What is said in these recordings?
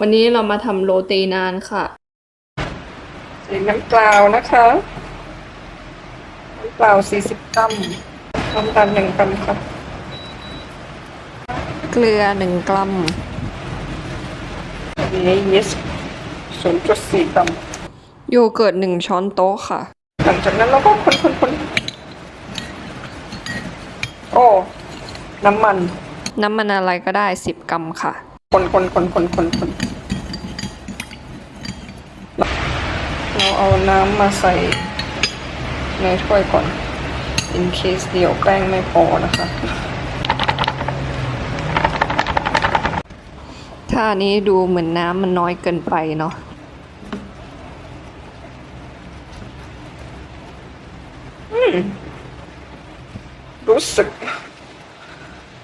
วันนี้เรามาทำโรตีนานค่ะใส่น้ำเปล่านะคะน้ำเปล่า 40 กรัมน้ำตาล1กรัมค่ะเกลือหนึ่งกรัมอันนี้ยีสต์0.4กรัมโยเกิร์ตหนึ่งช้อนโต๊ะค่ะ หลังจากนั้นเราก็คนคนคนโอ้ น้ำมัน น้ำมันอะไรก็ได้สิบกรัมค่ะ คนคนคนคนคนคนเราเอาน้ำมาใส่ในถ้วยก่อน in case เดี๋ยวแป้งไม่พอนะคะ ถ้านี้ดูเหมือนน้ำมันน้อยเกินไปเนาะรู้สึก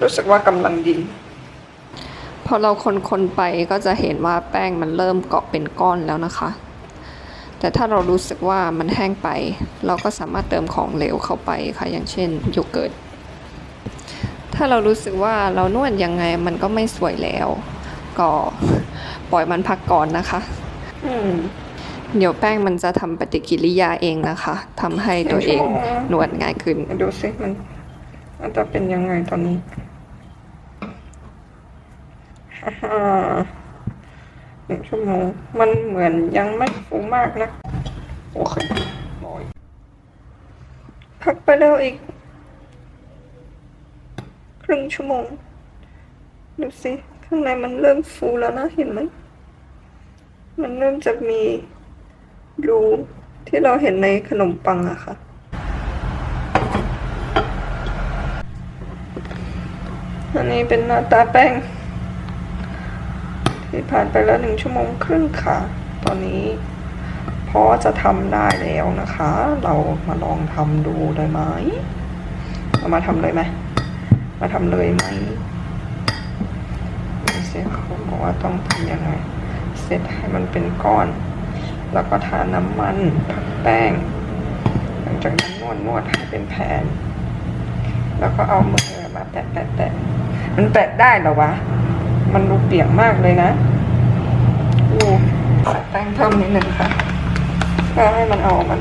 รู้สึกว่ากำลังดี พอเราคนๆไปก็จะเห็นว่าแป้งมันเริ่มเกาะเป็นก้อนแล้วนะคะ แต่ถ้าเรารู้สึกว่ามันแห้งไป เราก็สามารถเติมของเหลวเข้าไปค่ะ อย่างเช่นโยเกิร์ต ถ้าเรารู้สึกว่าเรานวดยังไงมันก็ไม่สวยแล้ว ก็ปล่อยมันพักก่อนนะคะเดี๋ยวแป้งมันจะทำปฏิกิริยาเองนะคะทำให้ตัวเองนวดง่ายขึ้น ดูสิมันมันจะเป็นยังไงตอนนี้ ฮ่าหนึ่งชั่วโมง มันเหมือนยังไม่ฟูมากนะ โอเคบอยพักไปแล้วอีก ครึ่งชั่วโมง ดูสิ ข้างในมันเริ่มฟูแล้วนะ เห็นไหม มันเริ่มจะมีรูที่เราเห็นในขนมปังอะค่ะอันนี้เป็นหน้าตาแป้ง ผ่านไปแล้วหนึ่งชั่วโมงครึ่งค่ะ ตอนนี้พอจะทำได้แล้วนะคะ เรามาลองทำดูได้ไหมเรามาทำเลยไหม มาทำเลยไหมดูสิเขาบอกว่าต้องทำยังไงเซตให้มันเป็นก้อน แล้วก็ทาน้ำมันพักแป้ง หลังจากนั้นนวดนวดให้เป็นแผ่น แล้วก็เอามือมาแตะแตะแตะมันแตะได้หรอวะ มันดูเปียกมากเลยนะอู้ใส่แป้งเพิ่มนิดนึงค่ะเพื่อให้มันเอามัน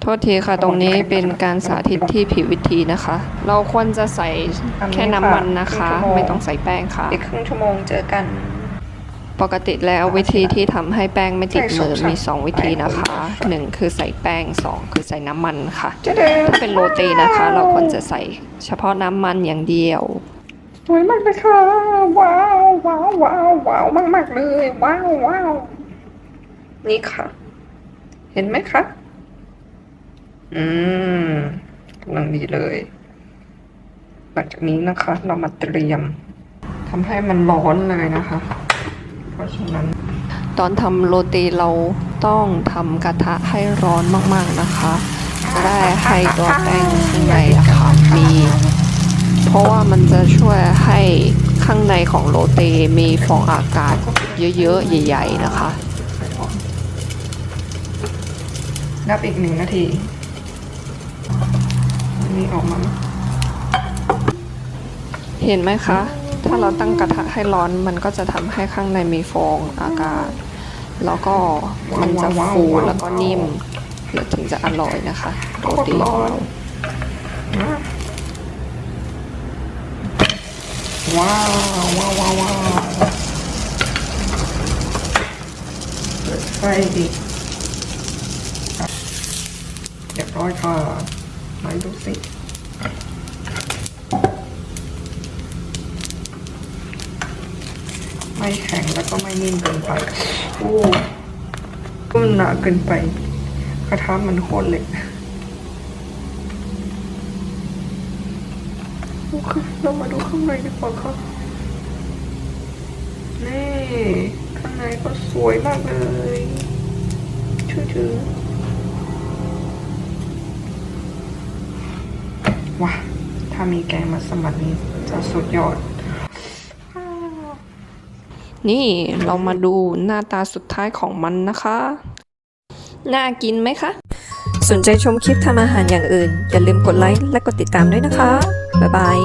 โทษทีค่ะ ตรงนี้เป็นการสาธิตที่ผิดวิธีนะคะ เราควรจะใส่แค่น้ำมันนะคะ ไม่ต้องใส่แป้งค่ะ อีกครึ่งชั่วโมงเจอกัน ปกติแล้ววิธีที่ทำให้แป้งไม่ติดมือใส่สองมี 2 วิธีนะคะหนึ่งคือใส่แป้งสองคือใส่น้ำมันค่ะเจ๊เด้ถ้าเป็นโรตีนะคะ เราควรจะใส่เฉพาะน้ำมันอย่างเดียว สวยมากเลยค่ะ ว้าวว้าวว้าวว้าวมากมากๆเลย ว้าวว้าวนี่ค่ะ เห็นไหมคะอืมกำลังดีเลย หลังจากนี้นะคะ เรามาเตรียมทำให้มันร้อนเลยนะคะ เพราะฉะนั้น ตอนทำโรตีเราต้องทำกระทะให้ร้อนมากๆนะคะ จะได้ให้ตัวแป้งข้างในอะค่ะมีเพ ราะว่ามันจะช่วยให้ข้างในของโรตีมีฟองอากาศเยอะๆ ใหญ่ ๆ นะคะ นับอีกหนึ่งนาทีอันนี้ออกมา เห็นไหมคะ ถ้าเราตั้งกระทะให้ร้อนมันก็จะทำให้ข้างในมีฟองอากาศ แล้วก็มันจะฟูแล้วก็นิ่มแล้วถึงจะอร่อยนะคะโรตีของเรา ว้าวว้าวว้าวว้าวเปิดไฟอีกครับเรียบร้อยค่ะไหนดูสิไม่แข็งแล้วก็ไม่นิ่มเกินไปโอ้มันหนาเกินไปกระทะมันโคตรเหล็ก โอเคเรามาดูข้างในดีกว่าค่ะนี่ข้างในก็สวยมากเลยชื่อถือว้าถ้ามีแกงมัสมั่นนี้จะสุดยอด นี่เรามาดูหน้าตาสุดท้ายของมันนะคะ น่ากินไหมคะ สนใจชมคลิปทำอาหารอย่างอื่น อย่าลืมกดไลค์และกดติดตามด้วยนะคะ บ๊ายบาย